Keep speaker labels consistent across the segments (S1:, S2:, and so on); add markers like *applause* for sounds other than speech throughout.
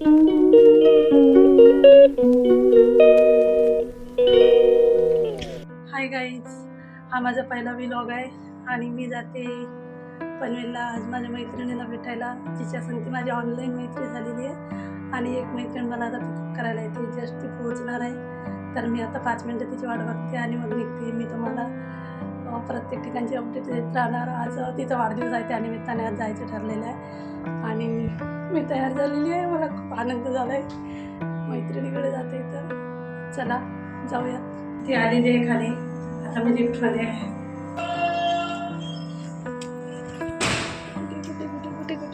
S1: Hi guys हा माझा पहिला व्लॉग आहे आणि मी जाते पनवेलला. आज माझ्या मैत्रिणीला भेटायला तिच्या संगती माझी ऑनलाईन मैत्री झालेली आहे. आणि एक मैत्रीण मला आता पिकअप करायला येते जस्ट ती पोहोचणार आहे. तर मी आता पाच मिनटं तिची वाट बघते आणि मग निघते. मी तुम्हाला प्रत्येक ठिकाणची अपडेट देत राहणार. आज तिचा वाढदिवस आहे त्यानिमित्ताने आज जायचं ठरलेलं आहे. आणि मी तयार झालेली आहे. मला खूप आनंद झाला आहे मैत्रिणीकडे जाते तर चला जाऊया ती आलेली आहे खाली. आता मी लिफ्टमध्ये आहे.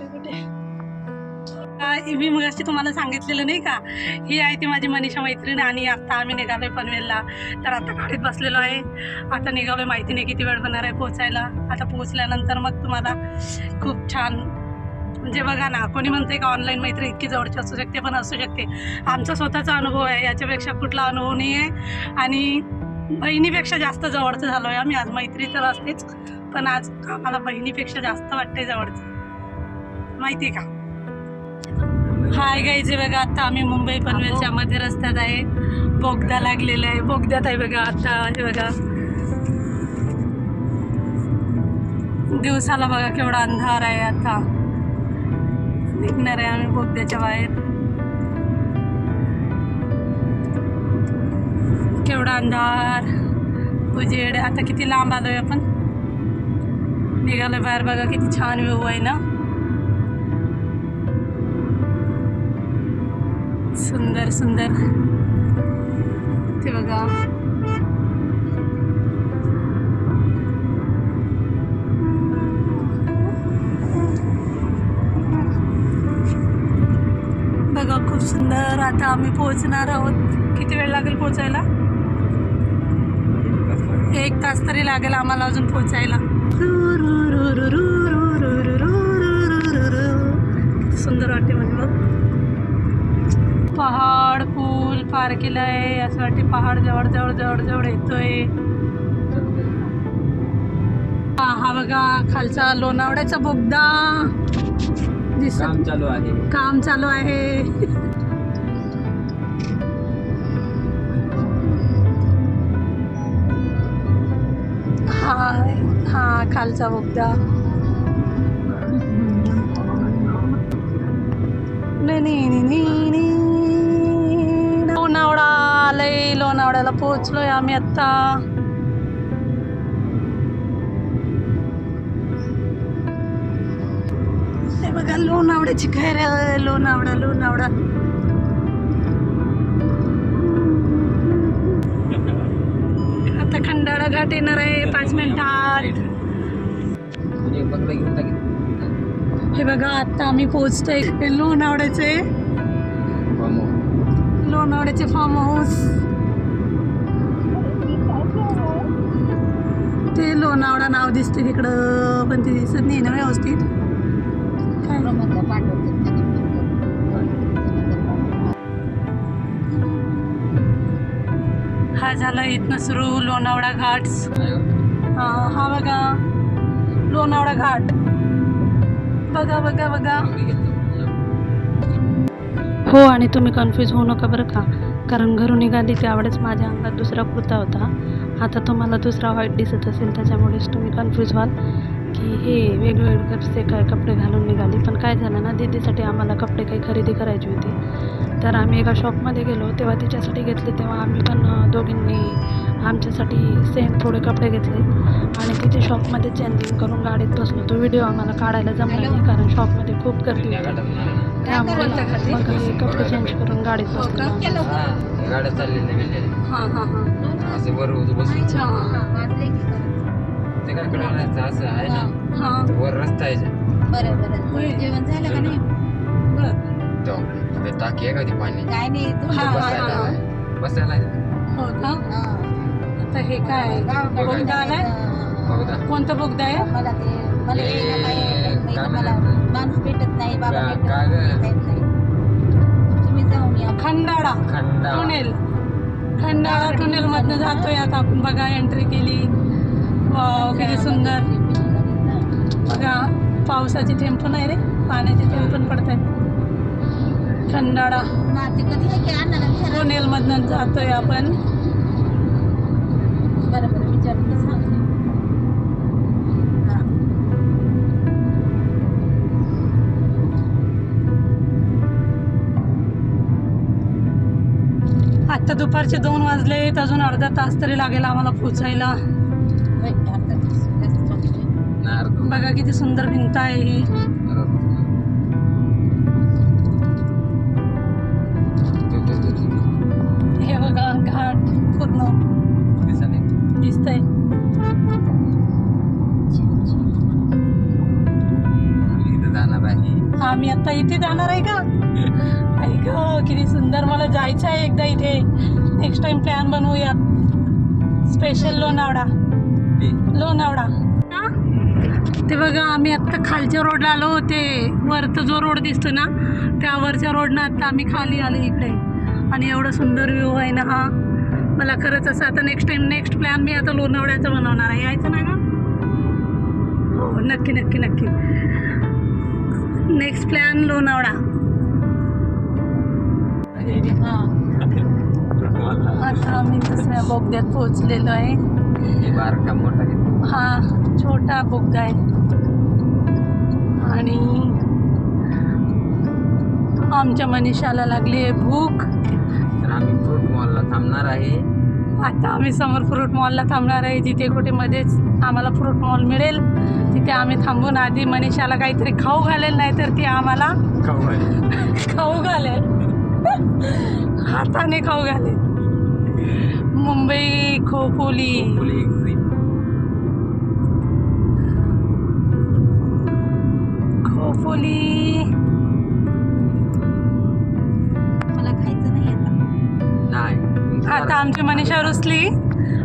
S1: कुठे काय मी मग तुम्हाला सांगितलेलं नाही का? ही आहे ती माझी मनीषा मैत्रीण आणि आता आम्ही निघालोय पनवेलला. तर आता गाडीत बसलेलो आहे. आता निघालोय माहिती नाही किती वेळ बनणार आहे पोचायला आता पोहोचल्यानंतर मग तुम्हाला खूप छान म्हणजे बघा ना कोणी म्हणते का ऑनलाईन मैत्री इतकी जवळची असू शकते पण असू शकते. आमचा स्वतःचा अनुभव आहे याच्यापेक्षा कुठला अनुभव नाही आहे आणि बहिणीपेक्षा जास्त जवळचं झालो आहे आम्ही आज मैत्री तर असतेच पण आज आम्हाला बहिणीपेक्षा जास्त वाटते जवळचं. माहिती आहे का हाय गाईचे बघा आता आम्ही मुंबई पनवेलच्या मध्ये रस्त्यात आहे. बोगदा लागलेला आहे. बोगद्यात आहे बघा आता हे बघा. दिवसाला बघा केवढा अंधार आहे आता. निघणार आहे आम्ही बोगद्याच्या बाहेर. केवढा अंधार. उजेड. आता किती लांब आलोय आपण. निघालोय बाहेर बघा किती छान व्ह्यू आहे ना. सुंदर सुंदर. ते बघा. खूप सुंदर आता आम्ही पोहोचणार आहोत. किती वेळ लागेल पोहोचायला? एक तास तरी लागेल आम्हाला अजून पोहोचायला. सुंदर वाटते म्हणजे पहाड पूल पार केलाय. असं वाटते पहाड जवळ जवळ जवळ जवळ येतोय. हा हा बघा खालचा लोणावळ्याचा बोगदा. दिसत
S2: काम चालू आहे.
S1: काम चालू आहे. हा हा खालचा बोगदा. नी- नी- नी- नी- नी. लोणावळा आलंय लोणावळ्याला पोहोचलोय आम्ही आत्ता बघा लोणावड्याची खैर लोणावडा लोणावडा आता खंडाळा घाट येणार आहे पाच मिनिटात. हे बघा आता आम्ही पोहोचतोय. लोणावड्याचे लोणावड्याचे फार्म हाऊस ते लोणावडा नाव दिसते तिकडं पण ते दिसत नाही ना व्यवस्थित. हा झाला इथनं सुरू लोणावळा घाट. हा हा बघा लोणावळा घाट. बघा बघा बघा. हो आणि तुम्ही कन्फ्यूज होऊ नका बरं का. कारण घरून निघाली त्यावेळेस माझ्या अंगात दुसरा कुर्ता होता. आता तुम्हाला दुसरा व्हाईट दिसत असेल त्याच्यामुळेच तुम्ही कन्फ्यूज व्हाल. की हे वेगवेगळे कसे काय कपडे घालून निघाले. पण काय झालं ना दीदीसाठी आम्हाला कपडे काही खरेदी करायची होती. तर आम्ही एका शॉपमध्ये गेलो. तेव्हा तिच्यासाठी घेतले तेव्हा आम्ही पण दोघींनी आमच्यासाठी सेम थोडे कपडे घेतले. आणि तिथे शॉपमध्ये चेंजिंग करून गाडीत बसलो. तो व्हिडिओ आम्हाला काढायला जमला नाही कारण शॉपमध्ये खूप गर्दी होती. त्यामुळे मग हे कपडे चेंज करून गाडीत बसलो.
S2: गाड्या चाललेल्या गेलेल्या
S1: हां हां हां.
S2: काय कळलं असं आहे ना
S1: हां
S2: वर रस्ता आहे
S3: बरं बरं जेवण झालं का नाही?
S1: बरं
S2: टाकी आहे का ती पाणी.
S3: काय नाही
S2: बसायला
S1: हा.
S2: बसायला.
S1: हो का?
S3: हा.
S1: आता हे काय बोगदा आलाय? कोणता बोगदा आहे?
S3: मला ते मला
S2: हे
S3: नाही नाही. मला? माणूस भेटत नाही बाबा भेटत नाही, नाही. तुम्ही जाऊन या.
S1: खंडाळा.
S2: खंडा
S1: टुनेल. खंडाळा टुनेल मधनं जातोय आता आपण. बघा एंट्री केली. वाव किती सुंदर. बघा पावसाचे थेंब पण आहे रे. पाण्याचे थेंब पण पडत आहेत खंडाळा.
S3: ना
S1: जातोय आपण.
S3: बरं बरं
S1: आता दुपारचे दोन वाजले अजून अर्धा तास तरी लागेल आम्हाला पोचायला. बघा किती सुंदर भिंत आहे ही. हे बघा घाट पूर्ण. दिसतंय.
S2: आहे.
S1: आम्ही आता इथे जाणार आहे का? ऐक किती सुंदर. मला जायचं आहे एकदा इथे. नेक्स्ट टाइम प्लॅन बनवूयात. स्पेशल लोणावळा.
S2: ते.
S1: लोणावळा. हा? ते बघा आम्ही आत्ता खालच्या रोडला आलो होते. वरचा जो रोड दिसतो ना त्या वरच्या रोडनं आत्ता आम्ही खाली आलो इकडे. आणि एवढा सुंदर व्ह्यू आहे ना हा. मला खरंच असं आता नेक्स्ट टाइम नेक्स्ट प्लॅन मी आता लोणावळ्याचा बनवणार आहे. यायचं ना? का हो नक्की नक्की नक्की. Next plan Lonavala.
S2: आहे.
S3: हा.
S1: आता आम्ही दुसऱ्या बोगद्यात पोहोचलेलो आहे.
S2: बारका मोठा.
S1: हा छोटा बोगदा आहे. आणि आमच्या मनीषाला लागली आहे भूक.
S2: तर आम्ही फ्रूट मॉलला थांबणार आहे.
S1: आता आम्ही समोर फ्रूट मॉलला थांबणार आहे. जिथे कुठे मध्येच आम्हाला फ्रूट मॉल मिळेल तिथे आम्ही थांबून आधी मनीषाला काहीतरी खाऊ घालेल नाही तर ती आम्हाला खाऊ घालेल. हाताने खाऊ घालेल. मुंबई खोपोली. खोपोली
S3: मला खायचं नाही आता.
S2: नाही.
S1: आता आमची मनीषा रुसली.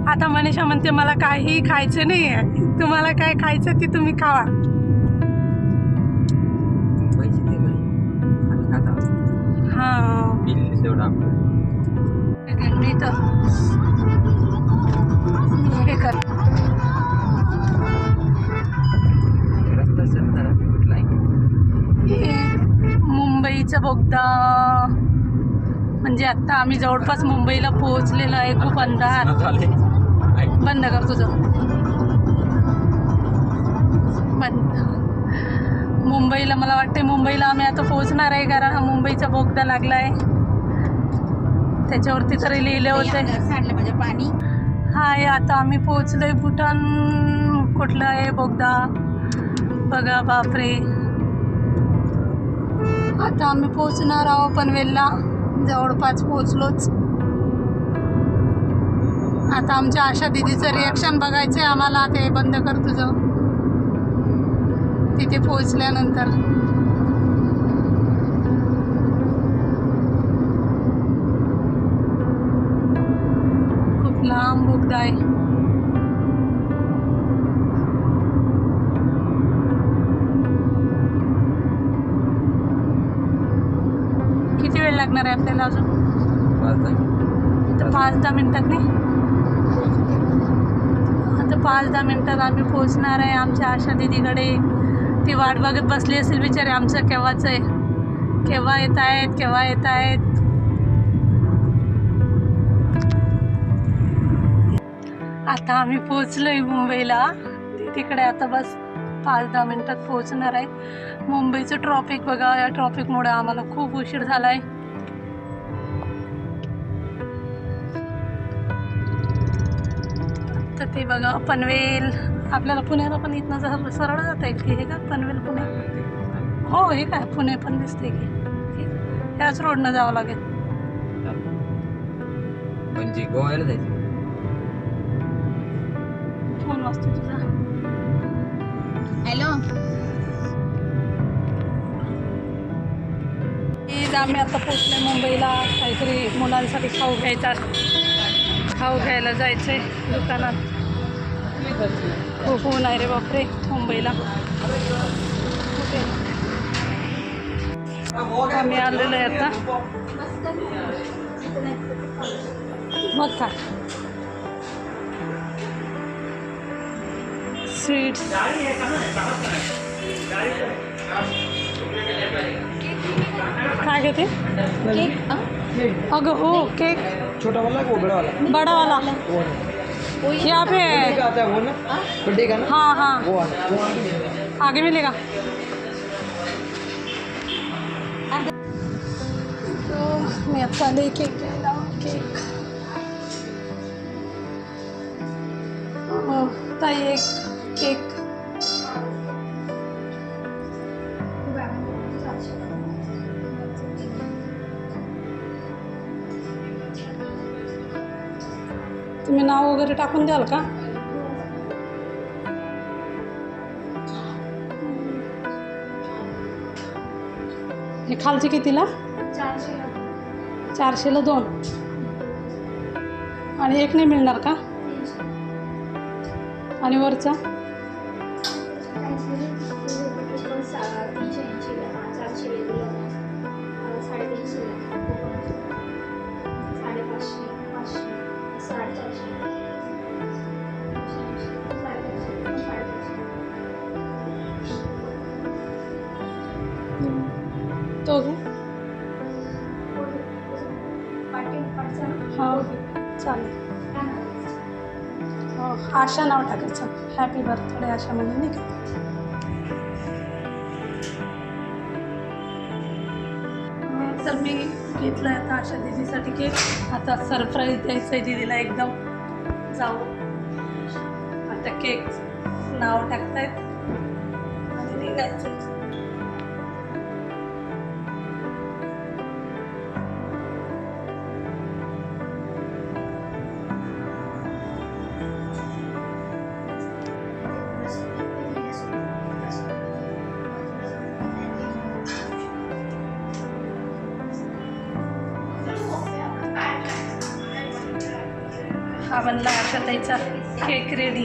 S1: आता मनीषा म्हणते मला काही खायचं नाही आहे. तुम्हाला काय खायचं ते तुम्ही खावा. हां. मी तर बोगदा म्हणजे आता आम्ही जवळपास मुंबईला पोहोचलेलो आहे खूप अंधार. *laughs* बंद कर तुझं. बंद. मुंबईला मला वाटते मुंबईला आम्ही आता पोहोचणार आहे कारण हा मुंबईचा बोगदा लागला आहे त्याच्यावरती तरी लिहिले होते.
S3: पाणी.
S1: हाय आता आम्ही पोहोचलोय भूटान कुठलं आहे बोगदा? बघा बापरे. आता आम्ही पोहोचणार आहोत पनवेलला. जवळपास पोहोचलोच. आता आमच्या आशा दिदीचं रिॲक्शन बघायचं आहे आम्हाला ते बंद कर तुझं. तिथे पोहोचल्यानंतर. खूप लांब बुकदा आहे लागणार आहे आपल्याला अजून?
S2: पाच दहा
S1: आता पाच दहा मिनिटात नाही? आता पाच दहा मिनिटात आम्ही पोहोचणार आहे. आमच्या आशा दिदीकडे. ती वाट बघत बसली असेल बिचारे. आमचं केव्हाच आहे? केव्हा येत आहेत? केव्हा येत आहेत? आता आम्ही पोहोचलोय मुंबईला. तिकडे आता बस पाच दहा मिनिटात पोहोचणार आहे. मुंबईचं ट्रॉफिक बघा. या ट्रॉफिकमुळे आम्हाला खूप उशीर झाला आहे ते बघा पनवेल. आपल्याला पुण्याला पण इथनं जर सरळ जाता येईल की हे का? पनवेल पुणे. हो हे काय? पुणे पण दिसते की. ह्याच रोडनं जावं लागेल.
S2: म्हणजे गोव्याला जायचं.
S1: फोन वाजतो तुझा.
S3: हॅलो.
S1: आम्ही आता पोचलोय मुंबईला. काहीतरी मुलांसाठी खाऊ घ्यायचा खाऊ घ्यायला जायचंय दुकानात. खूप ऊन आहे रे बापरे मुंबईला? आम्ही आलेलो आहे आता. मग काय? स्वीट्स. काय घेते
S3: केक हाँ?
S1: अगं हो केक.
S4: छोटा वाला
S1: यहाँ पे
S4: आता है वो ना? बर्थडे का ना?
S1: हाँ हाँ।
S4: वो
S1: आगे मिलेगा। तो मैं आता लेके गया केक। हो, ताई एक केक वगैरे टाकून द्याल का? हे खालचे कितीला? चारशेला दोन. आणि एक नाही मिळणार का? आणि वरचा? तो हो. चालेल. हो आशा नाव टाकायचं. हॅपी बर्थडे आशा म्हणून नाही का? तर मी घेतलं आता आशा दिदीसाठी केक. आता सरप्राईज द्यायचं आहे दिदीला एकदम. जाऊ. आता केक नाव टाकतायत. आणि निघायचं बनला आशाताईचा केक रेडी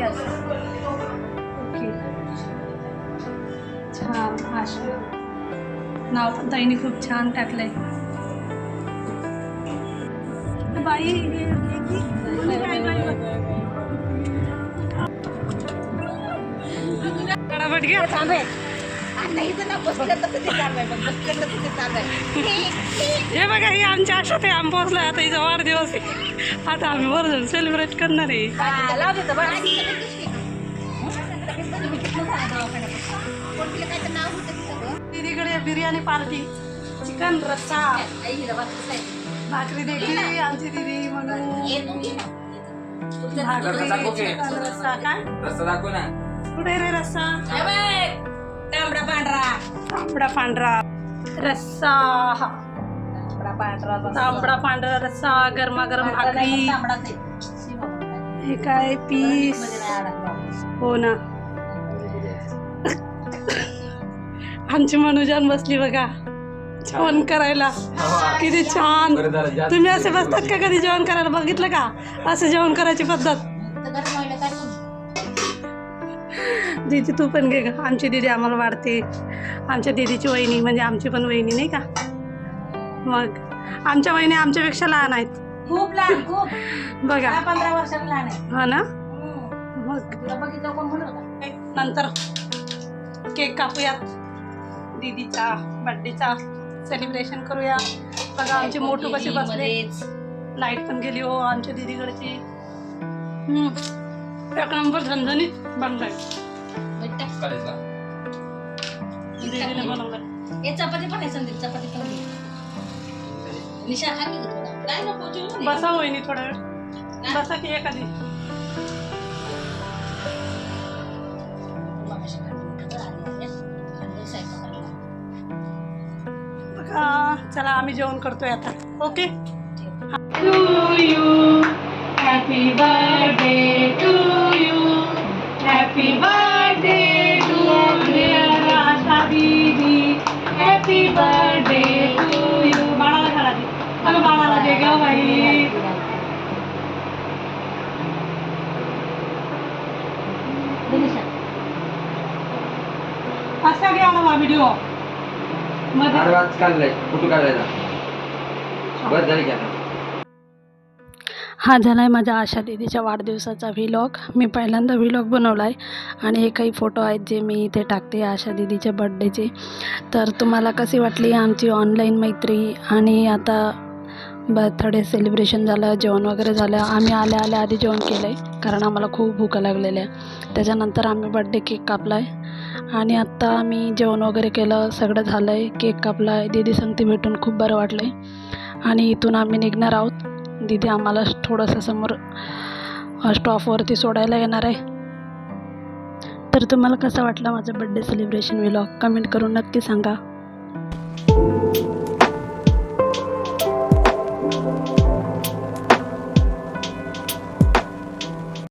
S1: यस ओके छान आशा. नाव पण ताईने खूप छान टाकलंय. बाई. फटाफट घ्या.
S3: नाही
S1: हे बघा ही आमच्या आशात आहे आम्ही पोहोचलोय आता हिचा वाढदिवस आहे. आता आम्ही वरून सेलिब्रेट करणार आहे? दीदीकडे बिर्याणी पार्टी चिकन रस्सा? भाकरी देखील आमची दीदी म्हणून.
S3: तू
S1: भाकरी
S2: रस्सा?
S1: चिकन रस्सा. काय?
S2: रस्ता दाखव ना.
S1: कुठे रे रस्सा?
S3: हे तांबडा पांढरा.
S1: तांबडा पांढरा. रस्सा.
S3: तांबडा पांढरा रस्सा.
S1: तांबडा पांढरा रस्सा गरमागरम भाकरी. हे काय पीस. हो ना. आमची मनुजान बसली बघा. जेवण करायला. किती छान. तुम्ही असे बसतात का कधी जेवण करायला? बघितलं का? असं जेवण करायची पद्धत. दीदी तू पण घे ग. आमची दीदी आम्हाला वाढते. आमच्या दीदीची वहिनी म्हणजे आमची पण वहिनी नाही का? मग आमच्या वहिनी आमच्यापेक्षा लहान आहेत.
S3: खूप लहान खूप.
S1: बघा.
S3: पंधरा वर्षांनी लहान आहे
S1: हो ना?
S3: हम्म.
S1: मग? नंतर केक कापूयात. दीदीचा बर्थडेचा सेलिब्रेशन करूया. बघा आमचे मोठू कसे बसले. लाइट पण गेली हो आमच्या दीदीकडची. एक नंबर झणझणीत बनलाय.
S3: बेटा, हे चपाती पण आहे संदीप चपाती पण घे. निशा खा की गं थोडा. काय नको जेवू नये.
S1: बसा वहिनी थोडा वेळ बसा की एखादी
S3: मगाशी खाल्ली होती, आली आहे. खाल्ली स्वयंपाकाला.
S1: बघा चला आम्ही जेवण करतोय आता ओके
S3: ठेव.
S1: Happy birthday असा घ्या ना व्हिडिओमध्ये.
S2: आज काढलाय. फोटो काढायचा बस झाली की आता.
S5: हा झाला आहे माझ्या आशा दीदीच्या वाढदिवसाचा व्हिलॉग मी पहिल्यांदा व्हिलॉग बनवला आहे आणि हे काही फोटो आहेत जे मी इथे टाकते आशा दीदीच्या बड्डेचे तर तुम्हाला कशी वाटली आमची ऑनलाईन मैत्री? आणि आता बर्थडे सेलिब्रेशन झालं जेवण वगैरे झालं. आम्ही आल्या आल्या आधी जेवण केलं आहे कारण आम्हाला खूप भूक लागलेल्या आहे. त्याच्यानंतर आम्ही बड्डे केक कापला आहे आणि आत्ता आम्ही जेवण वगैरे केलं सगळं झालं आहे केक कापला आहे दीदी संगती भेटून खूप बरं वाटलं आहे आणि इथून आम्ही निघणार आहोत. दीदी आम्हाला थोडंसं समोर स्टॉपवरती सोडायला येणार आहे. तर तुम्हाला कसं वाटलं माझं बड्डे सेलिब्रेशन व्लॉग कमेंट करून नक्की सांगा.